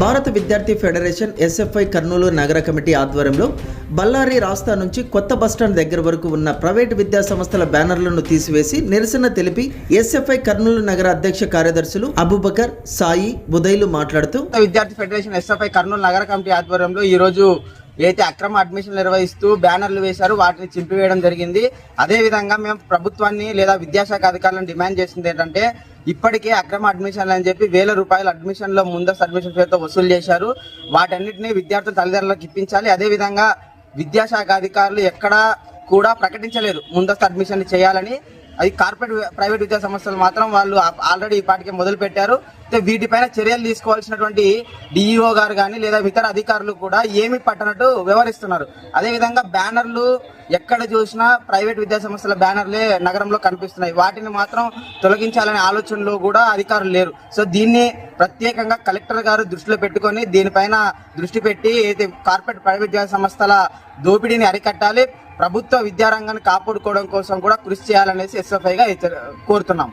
భారత విద్యార్థి federation SFI Kurnool నగర కమిటీ ఆధ్వర్యంలో బళ్ళారి రాస్తా నుంచి కొత్త బస్టాండ్ దగ్గర వరకు ఉన్న ప్రైవేటు విద్యా సంస్థల బ్యానర్లను తీసివేసి నిరసన తెలిపి ఎస్ఎఫ్ఐ కర్నూలు నగర అధ్యక్ష కార్యదర్శులు అబుబకర్ సాయి బుదైలు మాట్లాడుతూ విద్యార్థి ఫెడరేషన్ ఎస్ఎఫ్ఐ కర్నూలు నగర కమిటీ ఆధ్వర్యంలో ఈ రోజు ఏదైతే అక్రమ అడ్మిషన్ నిర్వహిస్తూ బ్యానర్లు వేశారు వాటిని చింపివేయడం జరిగింది. అదే విధంగా మేము ప్రభుత్వాన్ని లేదా విద్యాశాఖ అధికారులను డిమాండ్ చేసింది ఏంటంటే ఇప్పటికే అక్రమ అడ్మిషన్లు అని చెప్పి వేల రూపాయల అడ్మిషన్లో ముందస్తు అడ్మిషన్ పేరుతో వసూలు చేశారు. వాటన్నిటిని విద్యార్థుల తల్లిదండ్రులకు ఇప్పించాలి. అదే విధంగా విద్యాశాఖ అధికారులు ఎక్కడా కూడా ప్రకటించలేదు ముందస్తు అడ్మిషన్ చేయాలని. అది కార్పొరేట్ ప్రైవేట్ విద్యా సంస్థలు మాత్రం వాళ్ళు ఆల్రెడీ ఇప్పటికే మొదలు పెట్టారు వీటిపైన చర్యలు తీసుకోవాల్సినటువంటి డిఈఓ గారు కానీ లేదా ఇతర అధికారులు కూడా ఏమి పట్టనట్టు వ్యవహరిస్తున్నారు అదేవిధంగా బ్యానర్లు ఎక్కడ చూసినా ప్రైవేట్ విద్యా సంస్థల బ్యానర్లే నగరంలో కనిపిస్తున్నాయి. వాటిని మాత్రం తొలగించాలనే ఆలోచనలో కూడా అధికారులు లేరు. సో దీన్ని ప్రత్యేకంగా కలెక్టర్ గారు దృష్టిలో పెట్టుకొని దీనిపైన దృష్టి పెట్టి అయితే కార్పొరేట్ ప్రైవేట్ విద్యా సంస్థల దోపిడీని అరికట్టాలి ప్రభుత్వ విద్యారంగాన్ని కాపాడుకోవడం కోసం కూడా కృషి చేయాలనేసి ఎస్ఎఫ్ఐగా కోరుతున్నాం.